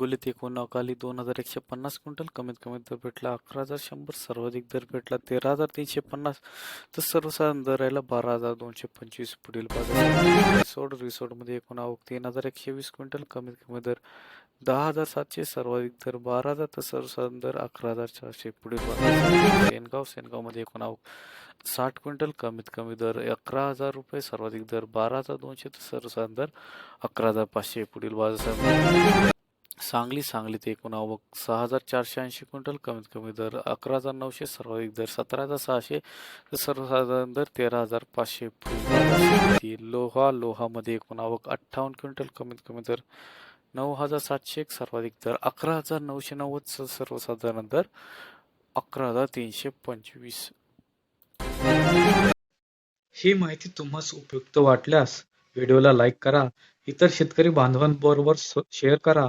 हिंगोलीत एकूण अकाली दोन हजार एकशे पन्नास क्विंटल कमीत कमी दर भेटला अकरा हजार शंभर सर्वाधिक दर भेटला तेरा हजार तीनशे पन्नास. तर सर्वसाधारण दर राहिला बारा हजार दोनशे पंचवीस पुढील बाजार. रिसोड रिसोडमध्ये एकूण आवक तीन हजार एकशे वीस क्विंटल कमीत कमी दर दहा हजार सातशे सर्वाधिक दर बारा हजार तर सर्वसाधारण दर अकरा हजार चारशे पुढील बाजार. सेनगाव सेनगावमध्ये एकूण आवक साठ क्विंटल कमीत कमी दर अकरा हजार रुपये सर्वाधिक दर बारा हजार दोनशे तर सर्वसाधारण दर अकरा हजार पाचशे पुढील बाजार. सांगली सांगलीत एकूण आवक सहा हजार चारशे ऐंशी क्विंटल कमीत कमी दर अकरा हजार नऊशे सर्वाधिक दर सतरा हजार सहाशे सर्वसाधारण दर तेरा हजार पाचशे लोहा लोहामध्ये एकूण आवक अठ्ठावन्न क्विंटल कमीत कमी दर नऊ हजार सातशे एक सर्वाधिक दर अकरा हजार नऊशे नव्वद सर्वसाधारण दर अकरा हजार तीनशे पंचवीस. ही माहिती तुम्हाला उपयुक्त वाटल्यास व्हिडिओला लाईक करा इतर शेतकरी बांधवांबरोबर शेअर करा